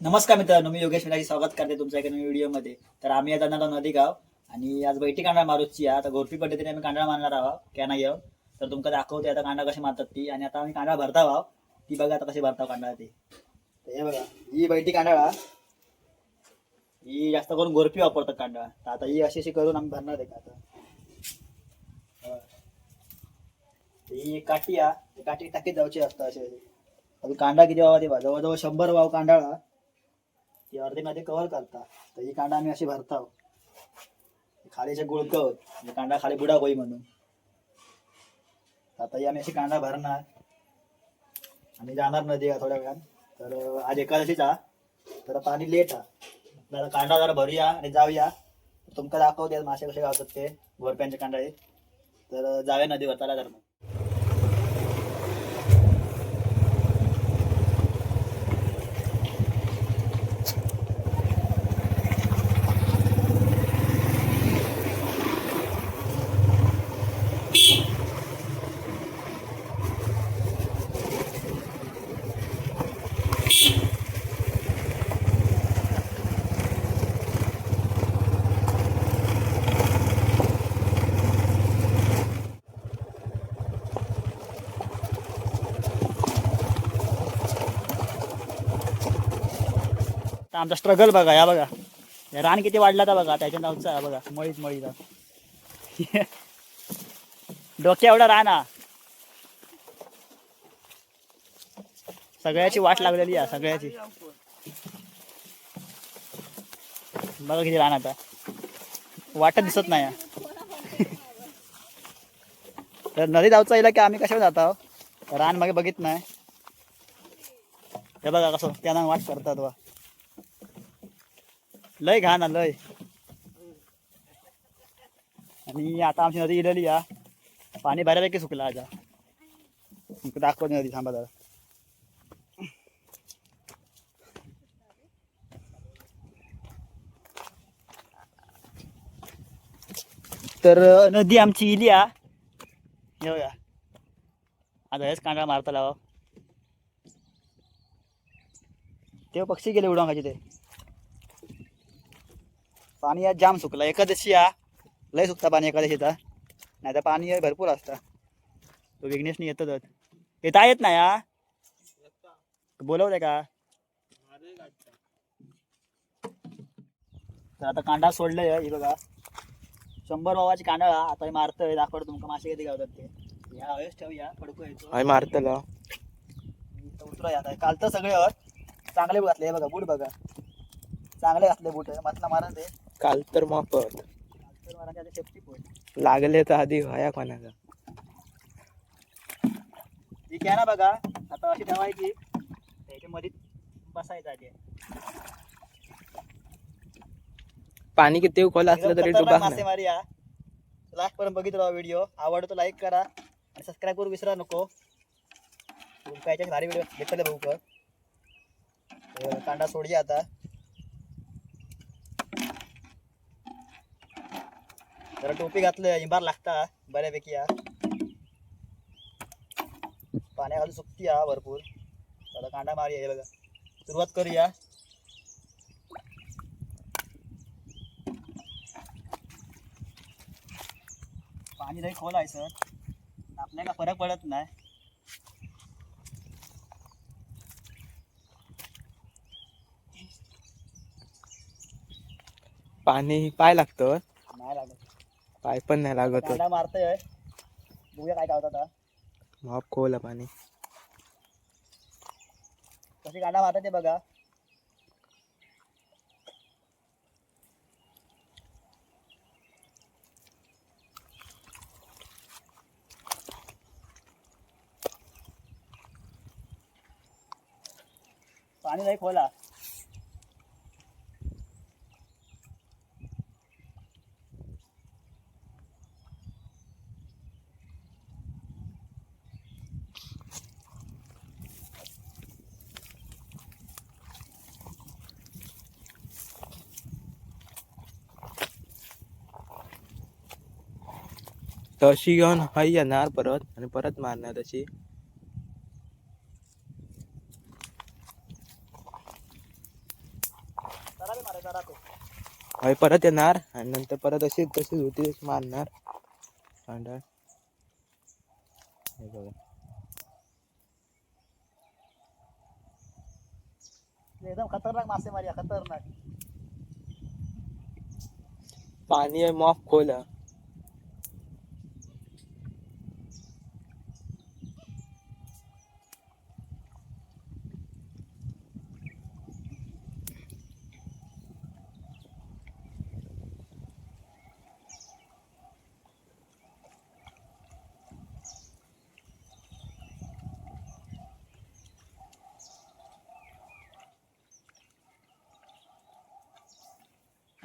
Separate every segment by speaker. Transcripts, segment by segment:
Speaker 1: नमस्कार मित्रांनो मी योगेश मिराजी स्वागत करते तुमच्या एका नवीन व्हिडिओमध्ये. तर आम्ही आज जाणार नदी गाव आणि आज बैठी कांडा मारूची आता घोरपी पद्धतीने आम्ही कांडा मारणार आहोत कॅना घेऊन तर तुमका दाखवते आता कांडा कशी मारतात ती. आणि आता आम्ही कांडा भरता आहोत. ती बघा आता कशी भरताव कांडा ती. तर हे बघा ही बैठी कांडाळा ही. जास्त करून गोरपी वापरतात कांडा तर आता ही अशी अशी करून आम्ही भरणार आहे का आता? ही काठी आहे काठी टाकीत जाऊची असतं अशी. कांडा किती वावा ते जवळजवळ शंभर वाव कांडाळा ती अर्धी मध्ये कव्हर करता. तर ही कांडा आम्ही अशी भरताव. खालीचे गुळकवत म्हणजे खाली बुडा होई म्हणून. आता ही आम्ही अशी कांडा भरणार. आणि जाणार नदी थोड्या वेळात तर आज आज हा तर पाणी लेट हा जरा कांडा जरा भरूया आणि जाऊया. तुमका दाखवते मासे कसे गावतात ते. गोरप्यांचे कांडा. आहे तर जाऊया नदीवर चला तर मग. आमचा स्ट्रगल बघा या बघा. रान किती वाढला तर बघा त्याच्या नावचा बघा. मळीत मळीत. डोक्या एवढा रान हा. सगळ्याची वाट लागलेली आहे सगळ्याची. बघा किती रान आता. वाटत दिसत नाही तर नदी जाऊचा येईल की आम्ही कशावर जात आहोत? रान मागे बघित नाही. हे बघा कसं त्यांना वाट करतात वा लय घाण आहे, लय. आणि आता आमची नदी इलेली या पाणी बऱ्यापैकी सुकला आता तुमचं दाखवत नदी थांबा जरा. तर नदी आमची इली या आता हेच कांदा मारता लावा हो. ते पक्षी गेले उडून खायचे ते. पाणी आज जाम सुकला. एकादशी या. लय सुकता पाणी एकादशीचा नाही तर पाणी भरपूर असता. तो विघ्नेशनी येतच. येता येत नाही हा? बोलवलंय का? तर आता कांदा सोडलंय हे बघा. शंभर वावाची कांदा आता हे मारतोय. दाखवतो तुमका मासे किती गावतात ते. ह्या हवेच ठेवूया. पडको येतो.
Speaker 2: मारतलो
Speaker 1: इथं उतरूया आता. काल तर सगळे चांगले घातले हे बघा बूट बघा. चांगले घातले बूट. मातला मारण ते
Speaker 2: काल तर मापत. लागले तर आधी व्हाया कोणाला
Speaker 1: ठीक आहे ना बघा. आता अशी ठेवायची. त्याच्या मध्ये बसायचं आधी.
Speaker 2: पाणी किती खोल असलं तरी डुबा
Speaker 1: मासेमारी हा लास्ट पर्यंत बघितला व्हिडिओ आवडतो लाईक करा. आणि सबस्क्राईब करू विसरा नको. कायच्या भारी व्हिडिओ भेटले बघू कांदा सोडूया आता. जरा टोपी घातलं इंबार लागता बऱ्यापैकी हा पाण्याखाली सुकती हा भरपूर. आता कांदा मारूया हे बघा. सुरुवात करूया. पाणी लई खोल आहे सर. आपल्याला फरक पडत नाही.
Speaker 2: पाणी पाय लागतं.
Speaker 1: नाही लागत.
Speaker 2: पाय पण नाही लागत
Speaker 1: कांदा मारतोय बघूया काय गावतात आता
Speaker 2: माप खोल आहे पाणी.
Speaker 1: कशी कांदा मारतात ते बघा. पाणी नाही खोला
Speaker 2: तशी घेऊन हय येणार परत आणि परत मारणार तशी. हय परत येणार आणि नंतर परत अशी तशीच होती मारणार कांदा हे बघा
Speaker 1: एकदम खतरनाक मासेमारी आहे खतरनाक.
Speaker 2: पाणी आहे मॉफ खोल.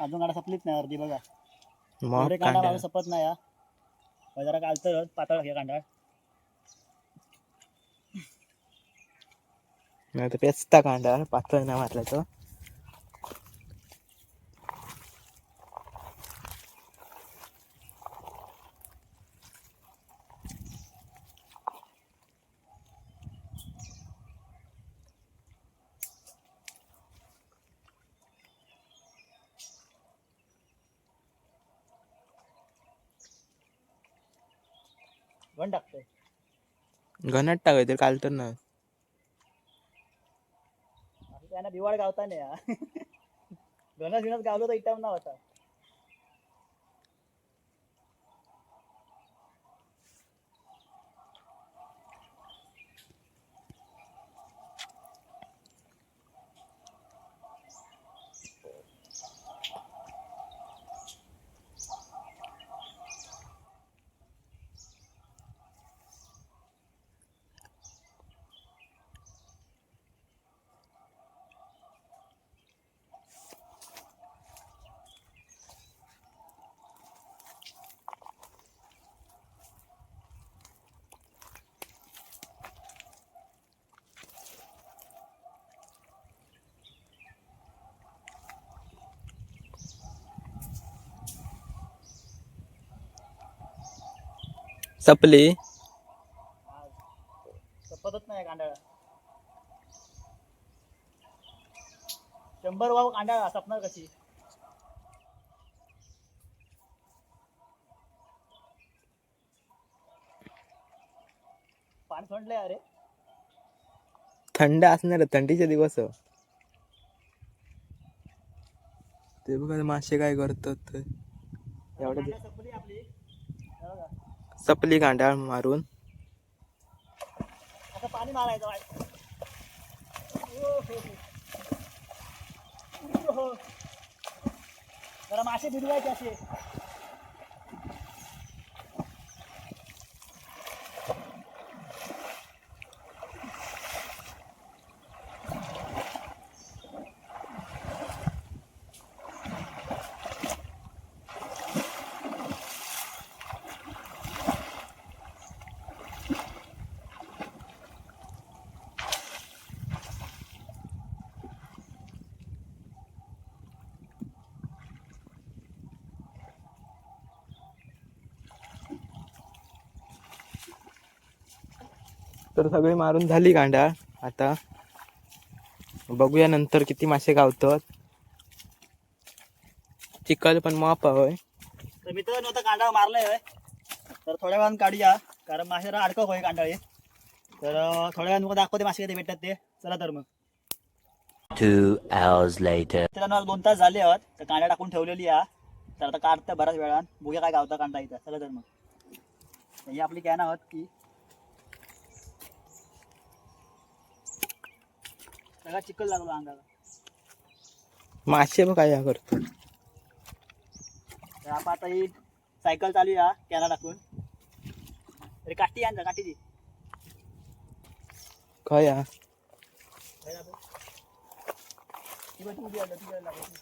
Speaker 1: अजून गाडा सपलीच नाही अर्धी बघा. एवढे माझं सपत नाही हा. मग जरा कालतं पातळ घे कांदा.
Speaker 2: नाही तर पेचता कांदा पातळ नाही मारला तो
Speaker 1: गण टाकतोय.
Speaker 2: घनट टाकायचं काल तर
Speaker 1: असं त्यांना दिवाळ गावता नाही गणस विनस गावलो तर इटाम ना होता.
Speaker 2: सपली.
Speaker 1: सपतच नाही कांडाळा शंभर वाव कांडाळा सपणार कशी? पाणी सोडलंय अरे.
Speaker 2: थंड असणार थंडीचे दिवस. ते बघा ते मासे काय करतात ते. एवढं दि-
Speaker 1: कांदा सपली आपली हे बघा.
Speaker 2: चपली गांडाळ मारून
Speaker 1: असं पाणी मारायचं हो हो. हो. जरा मासे भिजवायचे असे
Speaker 2: तर सगळी मारून झाली कांदा आता बघूया नंतर किती मासे गावतात. चिकल पण माप होय
Speaker 1: तर मित्रांनो आता कांदा मारलाय होय. तर थोड्या वेळानं काढूया कारण मासे जरा अडकक होय कांडाळे तर थोड्या वेळानं मग दाखवते मासे कधी भेटतात ते. चला तर मग.
Speaker 3: Two hours later.
Speaker 1: मित्रांनो आज दोन तास झाले आहेत. तर कांदा टाकून ठेवलेली आहे. तर आता काढतं बऱ्याच वेळान. बघूया काय गावता कांदा इथं. चला तर मग. तर ही आपली कॅन आहोत की सगळा चिकल लागलो अंगाला
Speaker 2: मासे बघ काय करतो
Speaker 1: तर आपण आता ही सायकल चालू या कॅना टाकून अरे काठी आणजा काठी दी
Speaker 2: काय हा?
Speaker 1: ती बघ, ती उभी आहे, ती करायला लागली.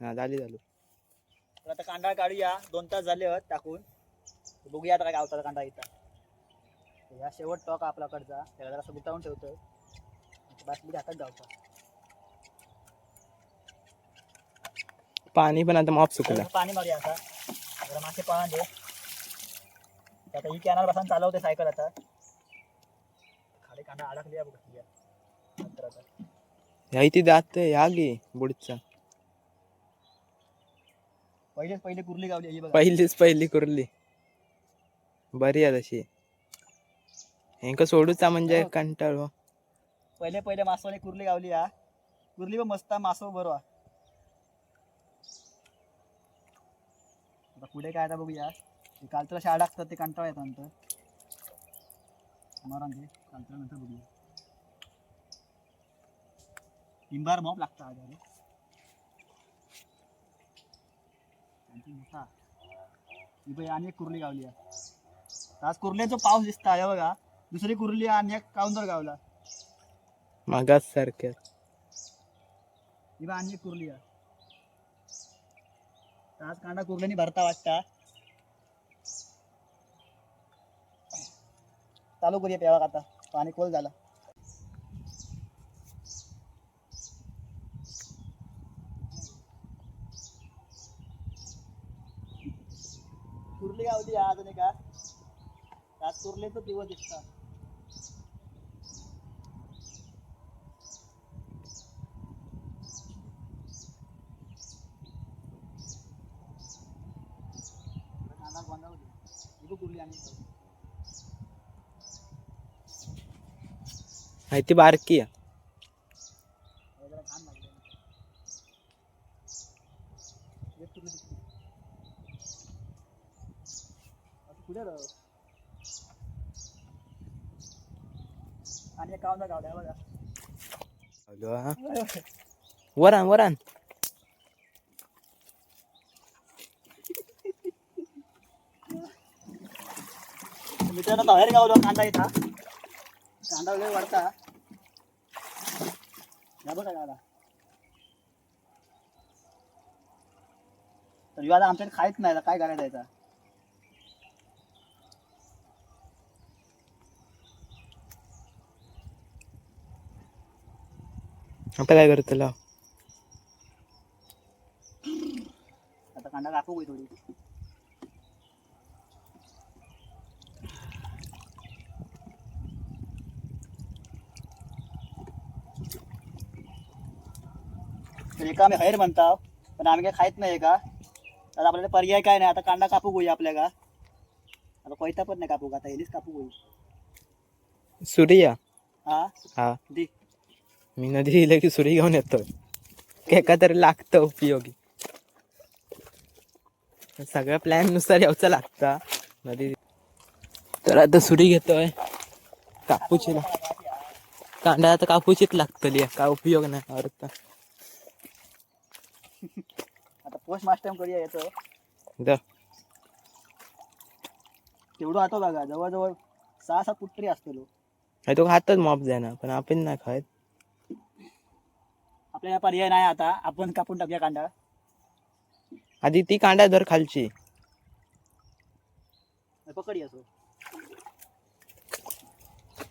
Speaker 2: हा झाली झाली
Speaker 1: तर आता कांदा काढूया. दोन तास झाले आहेत टाकून. बघूया आता काय गावता कांदा इथं. ह्या शेवट टॉक आपल्याकडचा. त्याला जरा गुतावून ठेवतोय. बाटली हातात गावता
Speaker 2: पाणी पण आता माप सुकला.
Speaker 1: पाणी मारूया आता. जरा मासे पळा दे. आता ही कॅनल बसून चालवते सायकल आता. कांदा अडकली बघ.
Speaker 2: ह्या इथे जात या गे बुडचा.
Speaker 1: पहिलेच पहिले कुर्ली गावली ही बघा.
Speaker 2: पहिलीच पहिली कुर्ली. बरी आहे तशी. हेंका सोडूचा म्हणजे कंटाळो
Speaker 1: पहिले पहिले मासवाने कुर्ली गावली हा. कुर्ली पण मस्त मासव बरो हा. आता पुढे काय आता बघूया. ते कालचं शाळा असतात ते कंटाळा येतात नंतर. ते कालच्या नंतर बघूया. टिंबार मॉप लागता अरे मोठा ही बाई आणि एक कुर्ली गावली हा आज कुर्ल्याचा पाऊस दिसता हे बघा. दुसरी कुर्ली आणि एक काउंटर गावला.
Speaker 2: मागास सारख्या.
Speaker 1: ही बा आणि एक कुर्ली आहे. आज कांदा कुर्ल्यानी भरता वाटता. चालू करूया पेवा आता. पाणी खोल झाला. कुर्ली गावली आज नाही का आज कुर्लेचा दिवस दिसता कांदा गोंधळ होते ही बघ कुर्ली आणि
Speaker 2: माहिती बारकी आहे
Speaker 1: हे जरा छान लागले एक कुर्ली दिसली. कुठे राव आणि एक कांदा गावला बघा
Speaker 2: अगं हा. वरान वरान
Speaker 1: मित्रांनो बाहेर गावलो कांदा इथं. कांदा वगैरे वाढता. या बघा गावला तर आमच्याकडे खायच नाही काय करायचं
Speaker 2: आता काय करतला
Speaker 1: आता कांदा कापू थोडी? तर एका आम्ही हैर म्हणता पण आम्ही काय खायत नाही का आता आपल्याला पर्याय काय नाही आता कांदा कापू होई आपल्या का? आता कोयता पण नाही कापू का? आता हेलीच कापू होई
Speaker 2: सूर्या.
Speaker 1: हा?
Speaker 2: हा.
Speaker 1: दी.
Speaker 2: मी नदी दिलं की सुरी घेऊन येतोय. एका तरी लागतं उपयोगी. सगळ्या प्लॅननुसार यावचं लागतं नदी तर आता सुरी घेतोय. कापूची ला- कांदा आता कापूचीच लागतली काय उपयोग नाही अर्थ.
Speaker 1: आता पोस्ट मास्टर करूया
Speaker 2: द
Speaker 1: तेवढं आता बघा जवळजवळ सहा सात फूट तरी असतो
Speaker 2: हे. तो खातच मॉप जाणार पण आपण नाही खात
Speaker 1: आपल्याला पर्याय नाही आता. आपण कापून टाकूया कांदा.
Speaker 2: आधी ती कांदा धर खालची.
Speaker 1: पकडी असो.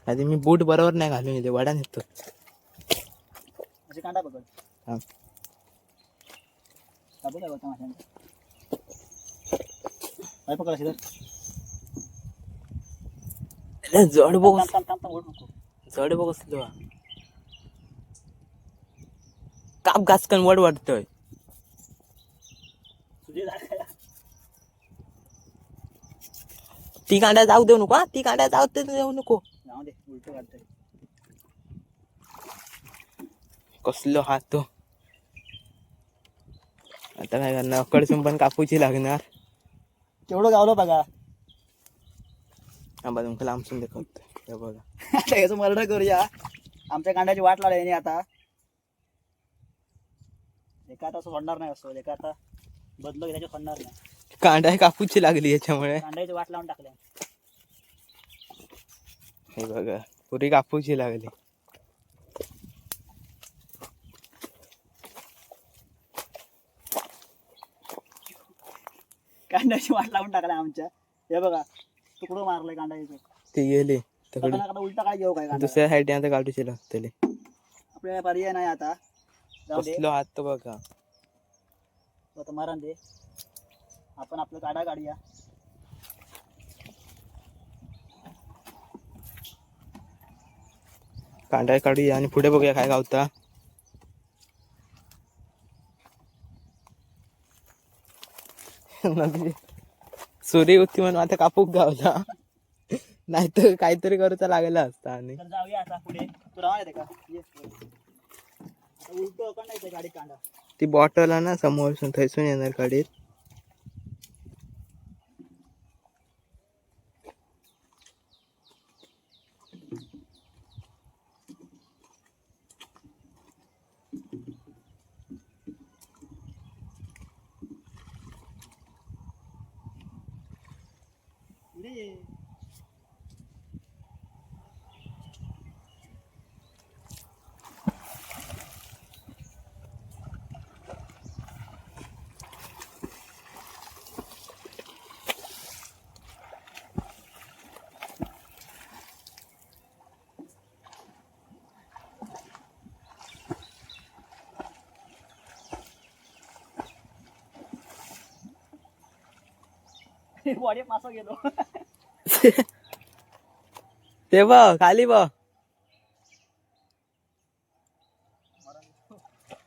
Speaker 2: आधी मी बूट बरोबर नाही घालून येते वडा नेतो
Speaker 1: असे कांदा पकड. कापू काय होता माशांचा काय पकड असे तर
Speaker 2: जड बघ
Speaker 1: थांब थांब थांब थांब ओढ नको.
Speaker 2: जड बघ असलो काप घासकन वड वाटतोय ती कांदा जाऊ देऊ नको? ती कांदा जाऊ देऊ नको. कसलो हात तो. आता काय करणार? अकडसून पण कापूची लागणार.
Speaker 1: तेवढं गावलं बघा.
Speaker 2: आंबा तुमका लांबसून दाखवतोय हे बघा.
Speaker 1: याचं मर्डर करूया. आमच्या कांद्याची वाट लावली आता. एका आता असं सोडणार नाही असं एका आता बदलो त्याच्यात सोडणार नाही.
Speaker 2: कांदा कापूची लागली याच्यामुळे.
Speaker 1: कांद्याची वाट लावून टाकल्या.
Speaker 2: हे बघा पुरी कापूची लागली.
Speaker 1: कांद्याची वाट लावून टाकल्या आमच्या. हे बघा तुकडं मारलंय कांद्याचं
Speaker 2: ती गेली तिकडे.
Speaker 1: उलटा काय घेऊ काय कांदा
Speaker 2: दुसऱ्या साईडने आता काढूची लागतली.
Speaker 1: आपल्याला पर्याय नाही आता.
Speaker 2: कसलो हात तो बघा.
Speaker 1: आता मारण दे. आपण आपलं काढा काढूया
Speaker 2: कांदा काढूया आणि पुढे बघूया काय गावता. नदी सुरी होती म्हणून आता कापूक गावला. नाहीतर काहीतरी करूचा लागला असता आणि.
Speaker 1: जाऊया आता पुढे. तू राहणार का? उलटो गाडी
Speaker 2: ती बॉटल आहे ना समोर थैसून येणार गाडीत.
Speaker 1: पुढे ये बॉडी मासा गेलो.
Speaker 2: ते बघ खाली बघ.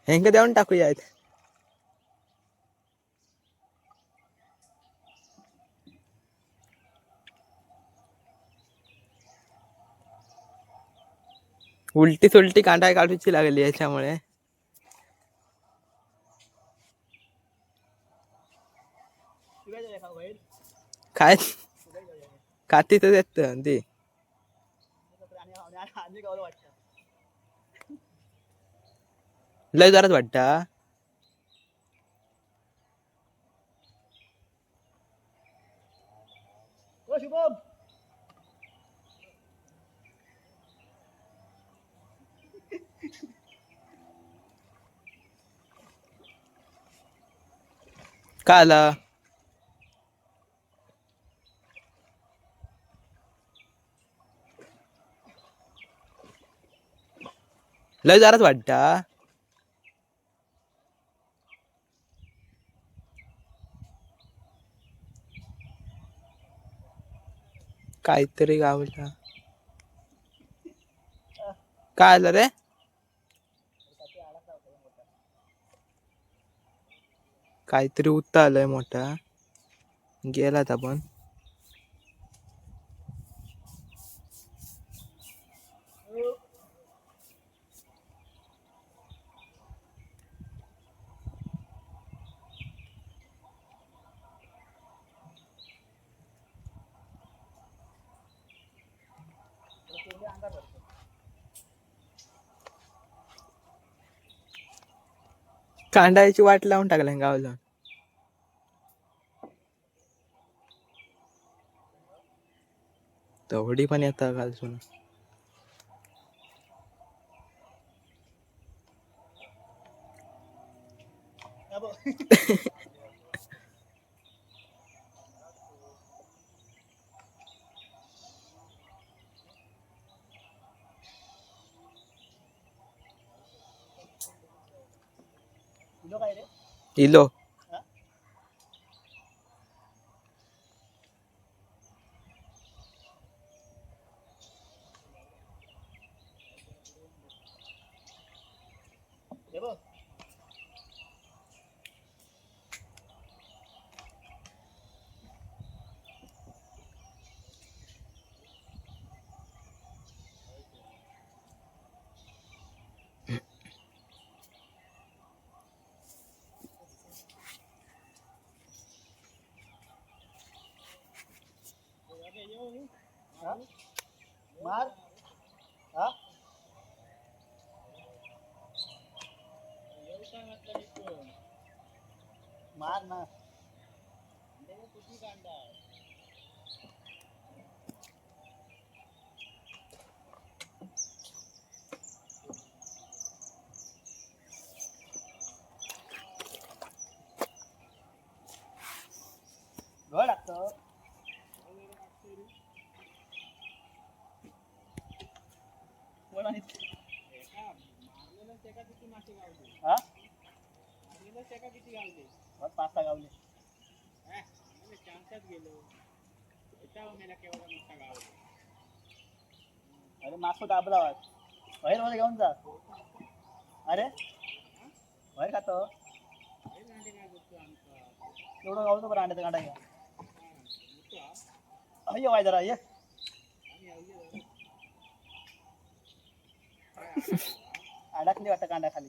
Speaker 2: हेंग देऊन टाकूया उलटी सुलटी कांटा काढूची लागली याच्यामुळे
Speaker 1: तू काय जाऊया बाहेर
Speaker 2: काय काती तर येत ते लय जोरात वाटता
Speaker 1: शुभम
Speaker 2: लय जोरात वाटता काहीतरी गावला. काय आलं रे? काहीतरी उत्ता आलंय मोठा. गेलात आपण. कांडायची वाट लावून टाकल्या जाऊन तेवढी पण येतात घालसून
Speaker 1: या बघ. तुझं मार ना गळ लागतं कोण आणि हा बस पाच सहा गावले. अरे मासो दाबला वाट बाहेर मध्ये घेऊन जा. अरे बाहेर खातो एवढं गावतो बरं अंड्याचा कांडा घ्या. अय्यो वाय जरा ये. अडकली वाटतं कांदा खाली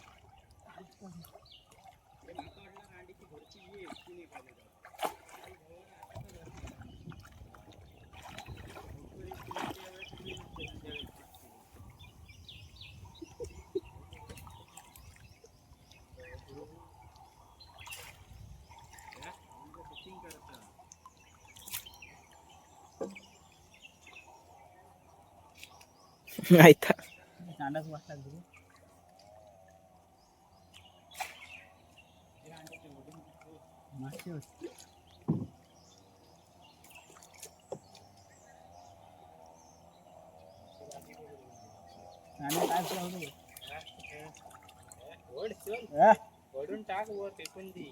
Speaker 1: कांदा काय सुरू होतं? हा?
Speaker 4: वडून टाक वर फेकून दे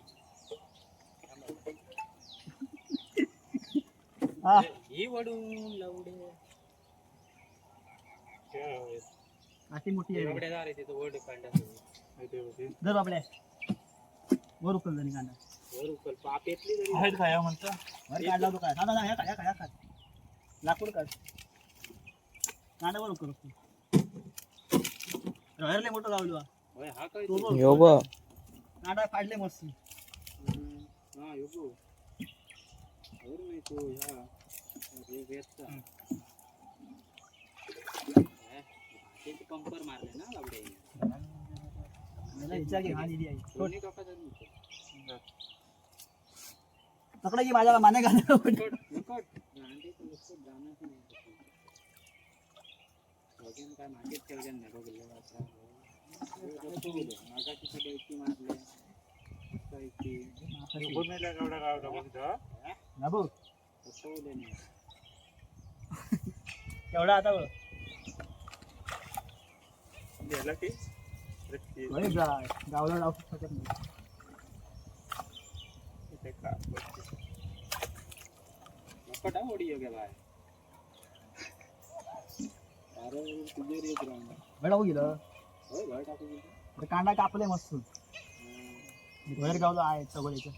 Speaker 1: हा.
Speaker 4: ही वडून लवडे
Speaker 1: अशी मोठी आहे
Speaker 4: झाले तिथं वड
Speaker 1: जर वर उकल जणी कांदा.
Speaker 4: पाप येतली तरी.
Speaker 1: वर काढला तो काय? हा ना ह्या काय ह्या काय लाकूड काढ. कांदा वर उकल राहिरले मोठं गावलो हा.
Speaker 4: हा काय
Speaker 1: तो बघ.
Speaker 4: यो
Speaker 1: मस्त.
Speaker 4: हा यो बघ. वर नाही तो ह्या अरे पंपर मारले ना लवडे
Speaker 1: मला विचार की हा निधी आहे. पकडा की माझ्या माने घाल
Speaker 4: नकट, नकट. गांडे तर नुसतं जाणंच नाही. वजन काय मागेच ठेवलं नाही बघ, लय वासरा. वस्तू गेले. मागाची सगळी इतकी मारले. आता इतकी.
Speaker 1: बाबू
Speaker 4: फसवले नाही.
Speaker 1: केवढा आता बघ होय जा गावला जाऊ शकत नाही
Speaker 4: नकट हा योग्य बाय. अरे, तुझे रे ग्राउंड.
Speaker 1: बडा गेलं
Speaker 4: होय, बाहेर टाकू दे.
Speaker 1: अरे कांदा कापले मस्त
Speaker 4: हं.
Speaker 1: बाहेर गावला आहे चवळीचं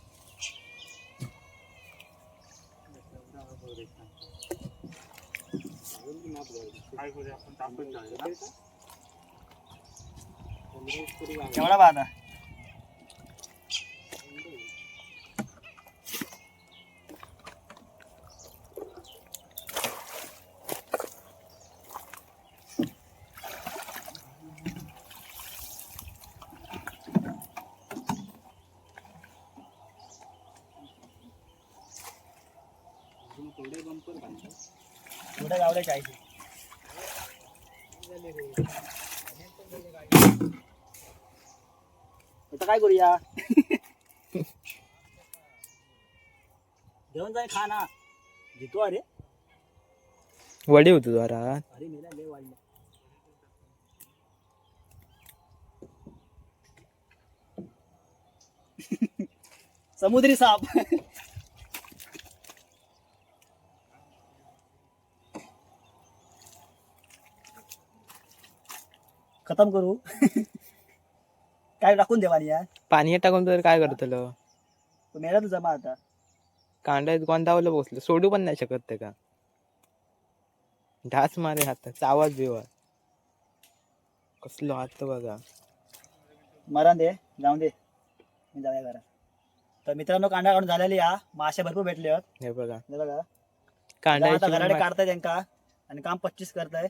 Speaker 1: केवढा बा आता
Speaker 4: थोडे बंपर घालतो
Speaker 1: गावल्या चाळीस आता काय करूया? जेवण जाय खा ना. जितो अरे
Speaker 4: वडी होतो जरा
Speaker 1: अरे मेला लय वाढलं. समुद्री साप. खतम करू. काय टाकून देवानी यार?
Speaker 4: पाणी टाकून तर काय करतलो?
Speaker 1: तो मेला तुझा जमा आता.
Speaker 4: कांदा गोंदावलं बसलं? सोडू पण नाही शकत ते का? ढास मारे हातात आवाज बिवाज. कसलो हात बघा.
Speaker 1: मरण दे जाऊन दे. मी जाऊया तर मित्रांनो कांदा काढून झालेली हा. मासे भरपूर भेटले आहेत.
Speaker 4: हे बघा.
Speaker 1: हे बघा. आता घराकडे काढताय त्यांका. आणि काम पच्चीस करताय.